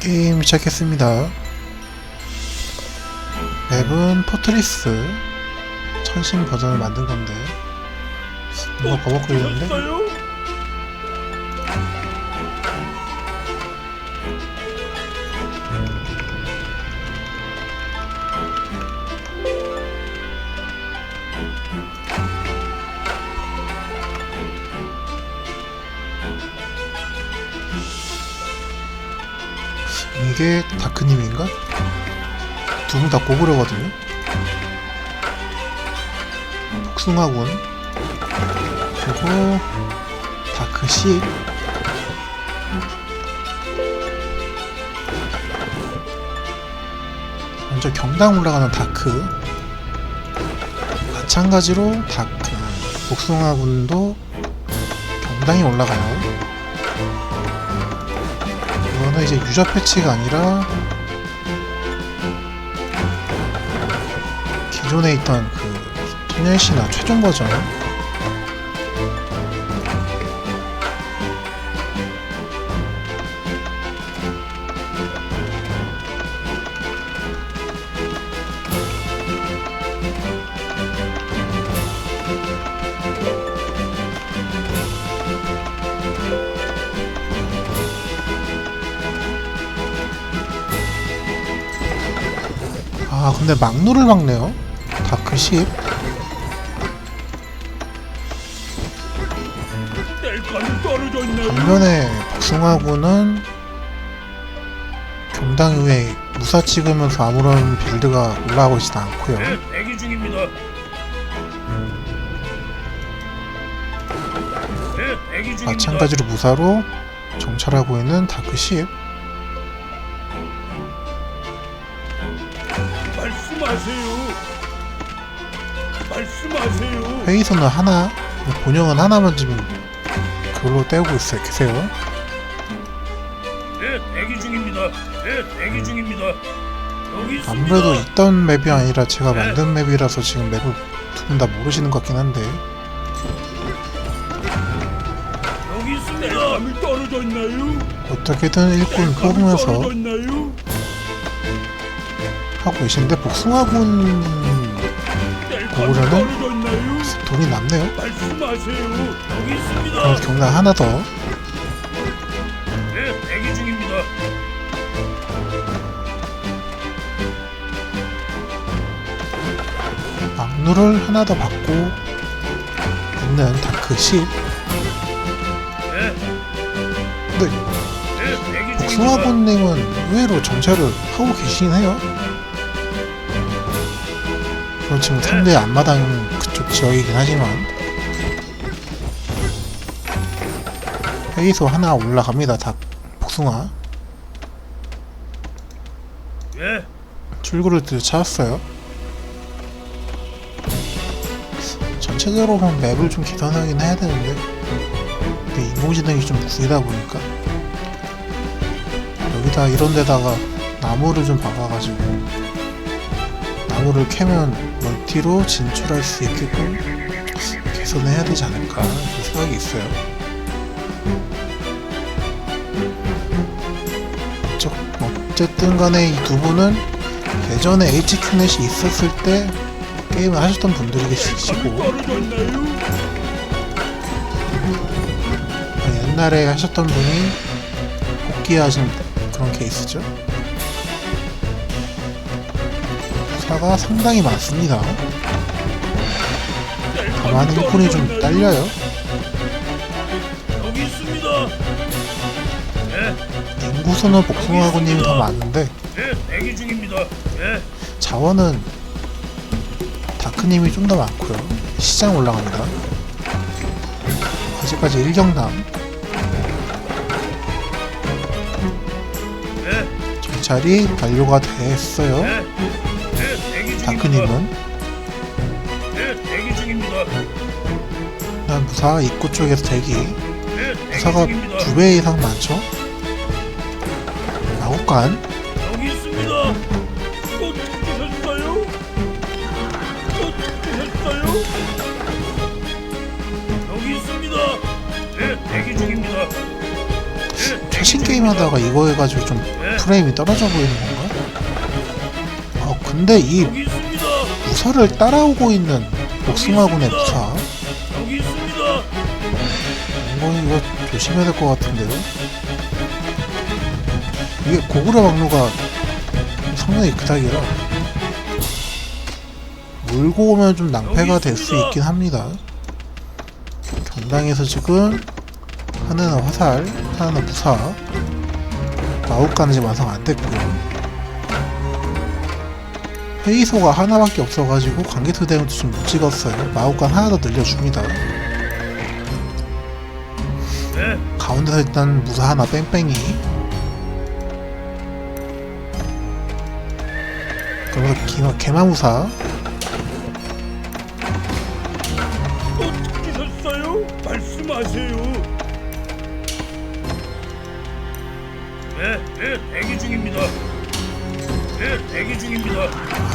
게임 시작했습니다. 맵은 포트리스. 천신 버전을 만든 건데. 뭔가 버벅거리는데 이게 다크님인가? 두 분 다 고구려거든요. 복숭아군 그리고 다크시 먼저 경당 올라가는 다크 마찬가지로 다크 복숭아군도 경당이 올라가요. 이거는 이제 유저 패치가 아니라 기존에 있던 그 소년시나 최종 버전 근데 막루를 막네요 다크 10 뗄감이 떨어져 있나요? 반면에 복숭아군은 경당 이후에 무사 찍으면서 아무런 빌드가 올라가고 있진 않고요 네. 네, 대기 중입니다. 마찬가지로 무사로 정찰하고 있는 다크 10 말씀하세요. 말씀하세요. 회의선은 하나 본영은 하나만 지금 그걸로 때우고 있어요 계세요 네, 대기 중입니다. 네, 대기 중입니다. 여기 있습니다. 아무래도 있던 맵이 아니라 제가 만든 맵이라서 지금 맵을 두 분 다 모르시는 것 같긴 한데 여기 있습니다. 떨어져 있나요? 어떻게든 일꾼 뗄감이 뽑으면서? 하고 계신데 복숭아군? 떨어져 있나요? 돈이 남네요. 그럼 경당 하나 더 네, 대기 중입니다. 막루를 하나 더 받고 있는 다크 10 네, 네, 중입니다. 복숭아군님은 의외로 정찰을 하고 계시긴 해요 그렇지만 상대 앞마당 그쪽 지역이긴 하지만 회의소 하나 올라갑니다 다 복숭아. 예, 출구를 드디어 찾았어요. 전체적으로 보면 맵을 좀 개선하긴 해야 되는데. 근데 인공지능이 좀 구리다 보니까. 여기다 이런 데다가 나무를 좀 박아가지고 나무를 캐면 멀티로 진출할 수 있게끔 개선해야 되지 않을까 그 생각이 있어요. 저- 어쨌든 간에 이 두 분은 예전에 HQ넷이 있었을 때 게임을 하셨던 분들이 계시고 있나요? 옛날에 하셨던 분이 복귀하신 그런 케이스죠. 사가 상당히 많습니다. 다만 일꾼이 좀 딸려요. 여기 있습니다. 네, 인구수는 복숭아군님이 더 많은데 네, 대기 중입니다. 네, 자원은 다크님이 좀 더 많고요. 시장 올라갑니다. 아직까지 1경당 네, 정찰이 완료가 됐어요. 중입니 다. 다크님은 네, 대기 중입니다. 난 무사 입구 쪽에서 대기. 네, 대기 무사가 중입니다. 두 배 이상 많죠? 마국간 여기 있습니다. 또 찾으셨어요? 또 찾으셨어요? 여기 있습니다. 네, 대기 중입니다. 예, 대기 최신 게임. 하다가 이거 해가지고 좀 예, 프레임이 떨어져 보이는 건가? 아 근데 이 여기 무사를 따라오고 있는 복숭아군의 여기 있습니다. 이거 조심해야 될 것 같은데요? 이게 고구려 막루가 성능이 그닥이라 몰고 오면 좀 낭패가 될 수 있긴 합니다. 경당에서 지금 하나는 화살, 하나는 무사, 마우카는 지금 완성 안 됐고요. 회의소가 하나밖에 없어가지고 관계투 대응도 좀 못 찍었어요. 마우카 하나 더 늘려줍니다. 네, 가운데서 일단 무사 하나 뺑뺑이 그러면서 기마, 개마무사 또 찾으셨어요? 말씀하세요. 네, 네, 대기 중입니다. 네, 대기 중입니다.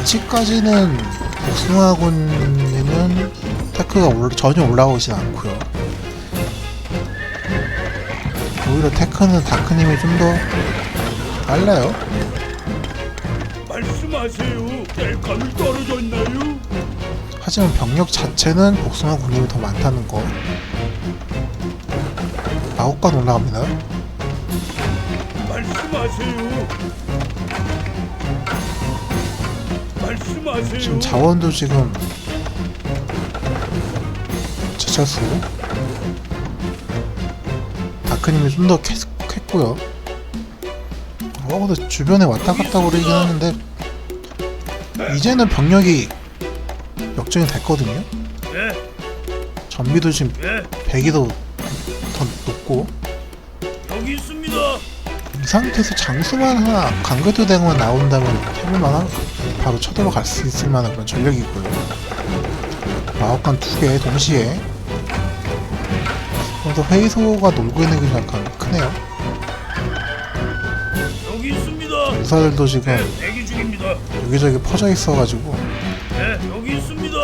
아직까지는 복숭아군에는 테크가 올- 전혀 올라오진 않고요 오히려 테크는 다크님이 좀 더 빨라요 말씀하세요. 뗄감이 떨어졌나요? 하지만 병력 자체는 복숭아군님이 더 많다는 거 마법관 올라갑니다 말씀하세요. 지금 자원도 지금 제철수 다크님이 좀더 캤고요. 어 근데 주변에 왔다 갔다 거리긴 하는데 이제는 병력이 역전이 됐거든요? 네, 전비도 지금 네, 100이 더, 더 높고. 여기 있습니다. 이 상태에서 장수만 하나 강궤도 대응만 나온다면 해볼만한 바로 쳐들어갈 수 있을 만한 그런 전력이고요 마법관 두 개 동시에 그래서 회의소가 놀고 있는 게 약간 크네요 여기 있습니다. 무사들도 지금 네, 대기 중입니다. 여기저기 퍼져 있어가지고 네, 여기 있습니다.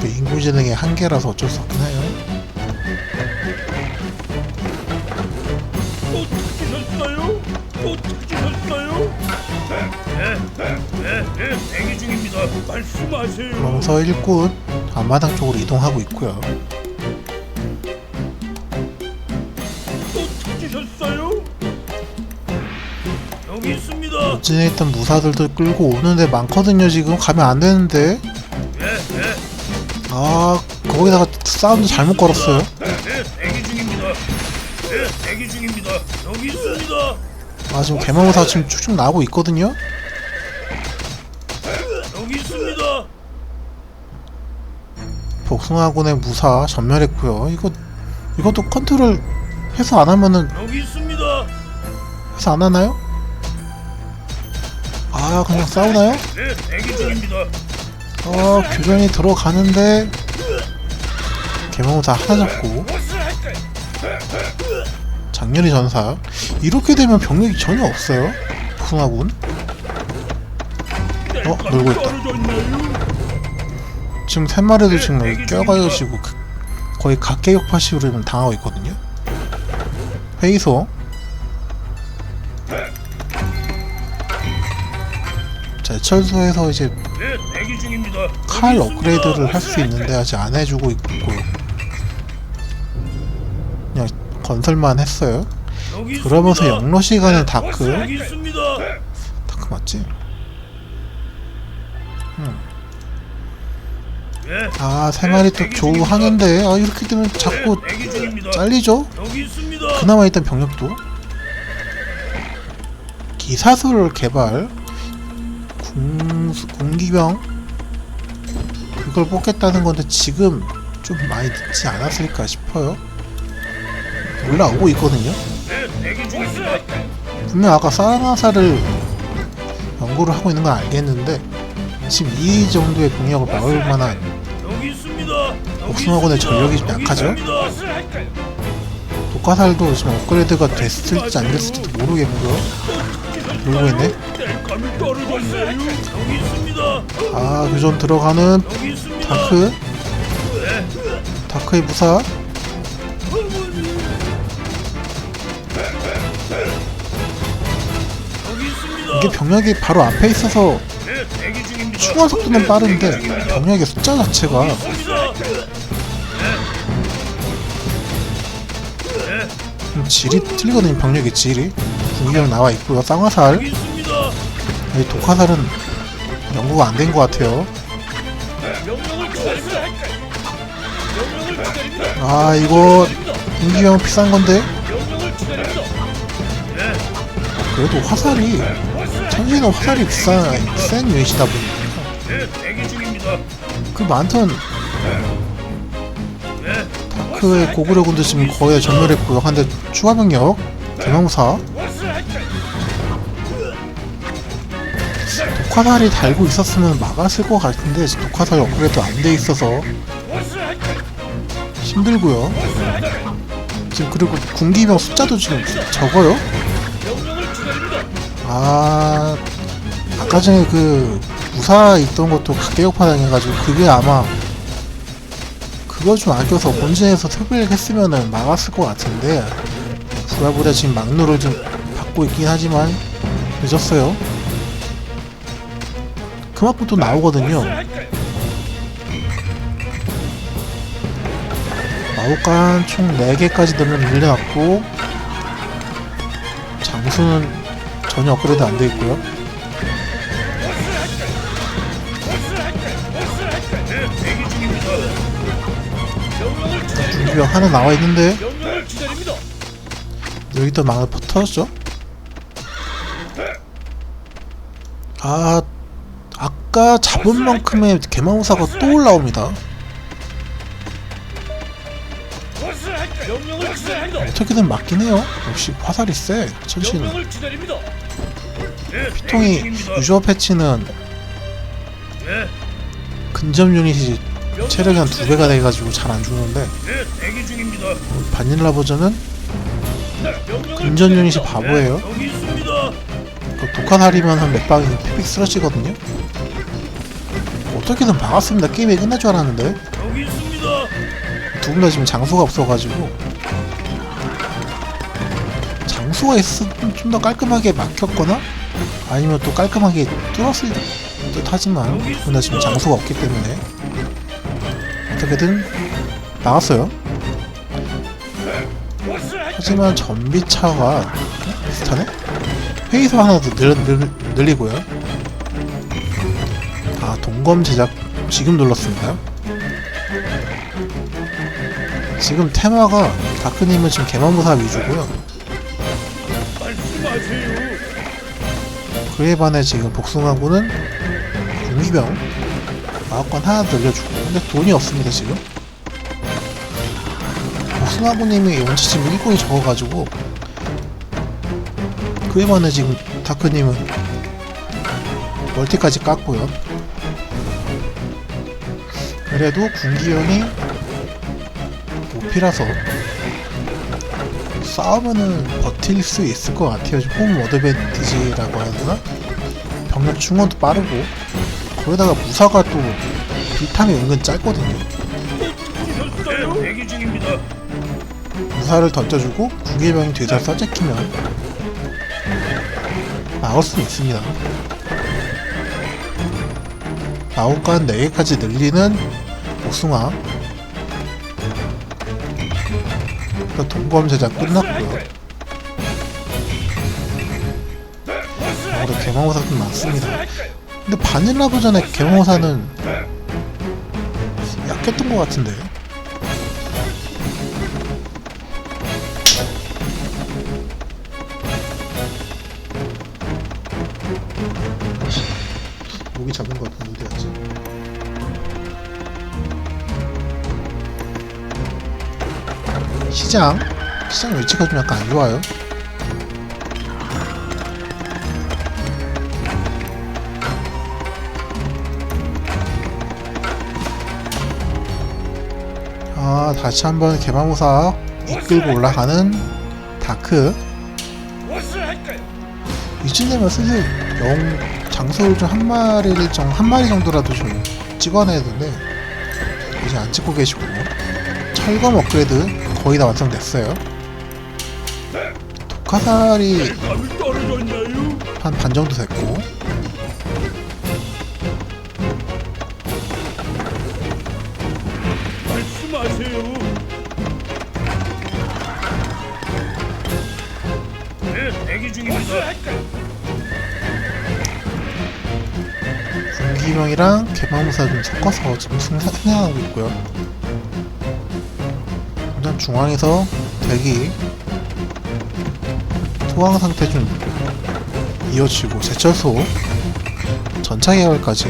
그 인공지능의 한계라서 어쩔 수 없긴 해요 또 찾으셨어요? 또 찾으셨어요? 네, 네, 네, 네, 그러면서 일꾼 앞마당 쪽으로 이동하고 있고요. 있던 무사들도 끌고 오는데 많거든요 지금. 가면 안 되는데. 네, 네, 아 거기다가 사운드 잘못 걸었어요. 있습니다. 아 지금 개마무사 지금 쭉쭉 나오고 있거든요 여기 있습니다. 복숭아군의 무사 전멸했고요 이거 이것도 컨트롤 해서 안 하면은 여기 있습니다. 해서 안 하나요? 아 그냥 싸우나요? 네, 대기 중입니다. 어 교전이 들어가는데 개마무사 하나 잡고 장렬히 전사 이렇게 되면 병력이 전혀 없어요 복숭아군 어, 놀고 있다. 지금 세 마리도 지금 여기 껴가지고 그- 거의 각계격파식으로 지금 당하고 있거든요. 회의소. 자, 철소에서 이제 네. 칼. 업그레이드를 할 수 있는데 아직 안 해주고 있고 그냥 건설만 했어요. 그러면서 시간은 네, 다크. 다크 맞지? 아세 마리 또 조우 하는데. 아 이렇게 되면 자꾸 네, 중입니다. 잘리죠? 그나마 있던 병력도. 기사술 개발. 공, 공기병. 그걸 뽑겠다는 건데 지금 좀 많이 늦지 않았을까 싶어요. 올라오고 있거든요. 네. 분명 아까 사라나사를 연구를 하고 있는 건 알겠는데 지금 이 정도의 병력을 막을 만한 복숭아군의 전력이 좀 약하죠? 독화살도 지금 업그레이드가 됐을지 안 됐을지도 모르겠고요 모르고 있네. 아그전 들어가는 다크? 다크의 무사? 이게 병력이 바로 앞에 있어서 충원 속도는 빠른데 병력의 숫자 자체가 질이 틀리거든요 병력의 질이 군기병 나와 있고요 쌍화살. 이 독화살은 연구가 안 된 것 같아요. 아 이거 군기병 비싼 건데 그래도 화살이 천지는 화살이 비싼 센 유닛이다 보니까. 그 많던 네, 다크의 고구려군도 지금 거의 전멸했고요. 한데 추가 병력. 대망사. 독화살이 달고 있었으면 막았을 것 같은데 독화살 업그레이드 안 돼 있어서 힘들고요. 지금 그리고 군기병 숫자도 지금 적어요. 아 아까 전에 그 무사 있던 것도 각계격파 당해가지고 그게 아마 그거 좀 아껴서 본진에서 특별 했으면은 막았을 것 같은데 부랴부랴 지금 막루를 좀 받고 있긴 하지만 늦었어요. 그만큼 또 나오거든요. 마오간 총 4개까지 늘려 늘려놨고 장수는 전혀 업그레이드 안 돼 있고요 준비가 하나 나와 있는데. 여기도 막을 터졌죠? 아 아까 잡은 만큼의 개마우사가 또 올라옵니다. 어떻게든 막긴 해요 역시 화살이 세 천신은 대기 피통이 중입니다. 유저 패치는 네, 근접 유닛이 체력이 한 두 배가 돼가지고 잘 안 죽는데 네, 대기 중입니다. 바닐라 버전은 근접 유닛이. 바보예요 네, 여기 있습니다. 그 독화살이면 한몇 방에 픽픽 쓰러지거든요 어떻게든 막았습니다 게임이 끝날 줄 알았는데 여기 있습니다. 두 분 다 지금 장소가 없어가지고 장소가 있으면 좀 더 깔끔하게 막혔거나 아니면 또 깔끔하게 뚫었을 듯 하지만 두분다 지금 장소가 없기 때문에 어떻게든 나갔어요. 하지만 전비차가 비슷하네? 회의소 하나 더 늘, 늘, 늘리고요. 아 동검 제작 지금 눌렀습니다. 지금 테마가 다크님은 지금 개만무사 위주고요. 그에 반해 지금 복숭아군은 공기병 마법관 하나 늘려주고 근데 돈이 없습니다 지금. 복숭아군님이 원체 지금 일꾼이 적어가지고 그에 반해 지금 다크님은 멀티까지 깠고요. 그래도 군기형이 오피라서 싸우면은 버틸 수 있을 것 같아요. 홈 어드밴티지라고 되나? 병력 충원도 빠르고 거기다가 무사가 또 비탐이 은근 짧거든요. 무사를 던져주고 군계병이 뒤에서 써제키면 나올 수 있습니다. 마오간 4개까지 늘리는 복숭아 동검 제작 끝났고요. 아무래도 개망호사 좀 많습니다. 근데 바닐라 버전의 개망호사는 약했던 것 같은데요. 목이 잡은 것 같은데 어디 갔지? 시장 시장 위치가 좀 약간 안 좋아요. 아 다시 한번 개마무사 이끌고 올라가는 다크 이쯤 되면 슬슬 영 장소를 좀 한 마리를 좀 한 마리 정도라도 좀 찍어내야 되는데 이제 안 찍고 계시고 철검 업그레이드 거의 다 완성됐어요 독화살이? 한 반 정도 됐고 군기병이랑 개마무사 좀 섞어서 지금 생산- 생산하고 있고요. 일단 중앙에서 대기 소강 상태 좀 이어지고 제철소 전차 계열까지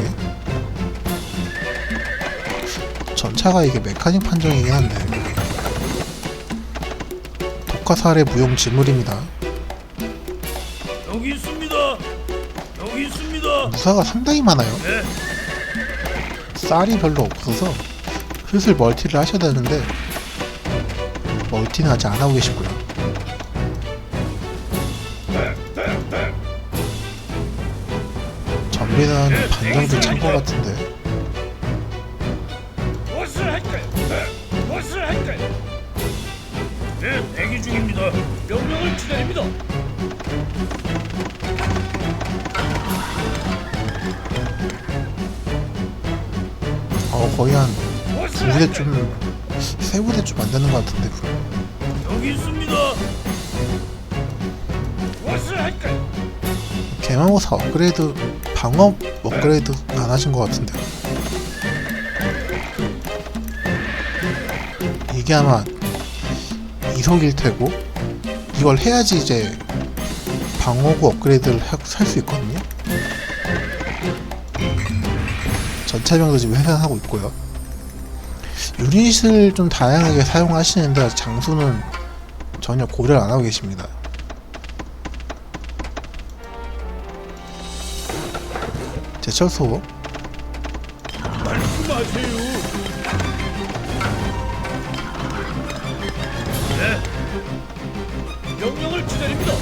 전차가 이게 메카닉 판정이긴 한데 독화살의 무용 지물입니다. 무사가 상당히 많아요. 네, 쌀이 별로 없어서 슬슬 멀티를 하셔야 되는데 멀티는 아직 안 하고 계시고요. 전비는 반 정도 찬 것 같은데? 네, 대기 중입니다. 명령을 기다립니다. 거의 한 무엇을 두 부대 할까요? 좀세 부대 좀안 되는 것 같은데 여기 있습니다. 무엇을 할까요? 개마고사 업그레이드 방업 업그레이드 안 하신 것 같은데 이게 아마 이속일 테고 이걸 해야지 이제 방어구 업그레이드를 살 수 있거든요 전차병도 지금 생산하고 있고요 유닛을 좀 다양하게 사용하시는데 장수는 전혀 고려를 안 하고 계십니다 제철소. 명령을 기다립니다.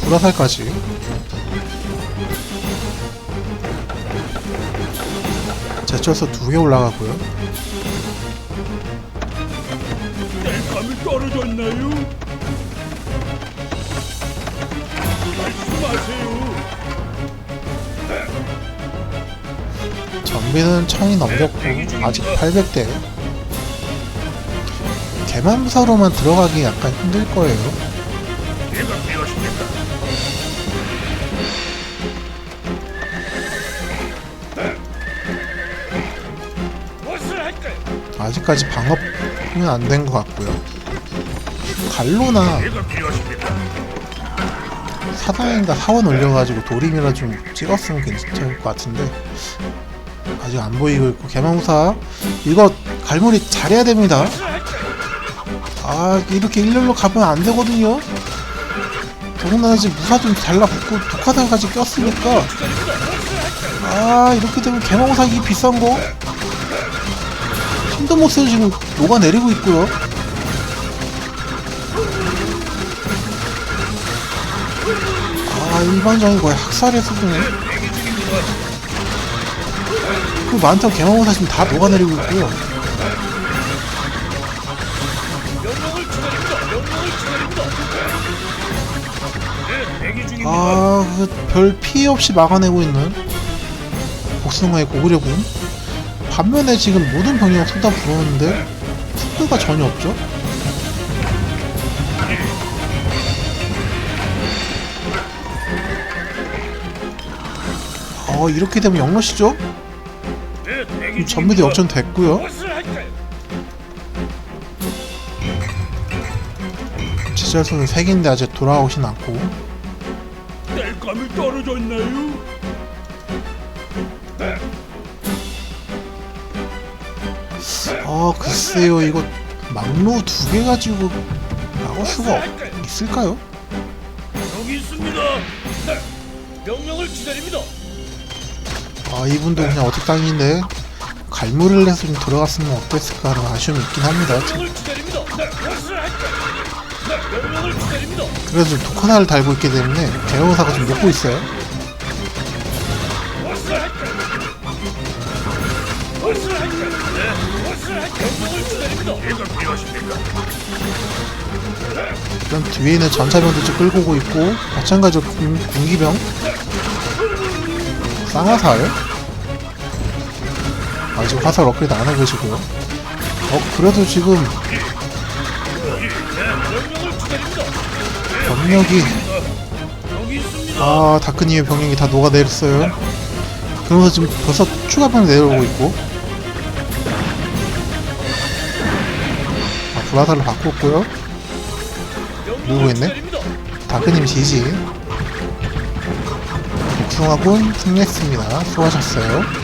불화살까지 제철소 두 개 올라가고요 땔감이 떨어졌나요? 말씀하세요. 전비는 청이 넘겼고 아직 800대 개만무사로만 들어가기 약간 힘들 거예요 아직까지 방업은 안된 것 같고요 갈로나? 사당인가 사원 올려가지고 도림이라 좀 찍었으면 괜찮을 것 같은데 아직 안 보이고 있고 개만무사 이거 갈무리 잘해야 됩니다? 아 이렇게 일렬로 가면 안 되거든요. 더군다나 지금 무사 좀 달라붙고 독화살까지 꼈으니까? 아 이렇게 되면 개망사기 비싼 거 힘도 못 써서 지금 녹아 내리고 있고요. 아 일반적인 거야 학살의 중입니다. 그 많다고 개망사 지금 다 녹아 내리고 있고요. 아, 그별 피해 없이 막아내고 있는 복숭아의 고구려군. 반면에 지금 모든 병력 쏟아 부었는데 속도가 전혀 없죠. 어, 이렇게 되면 영러시죠? 중입니다. 역전 됐고요. 지절선은 3개인데 아직 돌아오진 않고 땔감이 떨어졌나요? 아 글쎄요 이거 막루 두 개 가지고 막을 수가 없- 있을까요? 여기 있습니다. 네, 명령을 기다립니다. 아 이분도 그냥 어택 당인데 갈무리를 해서 좀 들어갔으면 어땠을까 하는 아쉬움이 있긴 합니다. 명령을 기다립니다. 명령을 기다립니다. 그래서 독화살을 달고 있기 때문에 대형사가 좀 녹고 있어요? 필요하십니까? 일단 뒤에 있는 전차병도 좀 끌고 오고 있고 마찬가지로 군, 군기병 쌍화살 아직 화살 업그레이드 안 하고 계시고요 어 그래도 지금. 병력이. 아 다크님의 병력이 다 녹아내렸어요 그러면서 지금 벌써 추가 병력 내려오고 있고 불화살로 바꿨고요 누구? 기다립니다. 다크님 지지 복숭아군 승리했습니다 수고하셨어요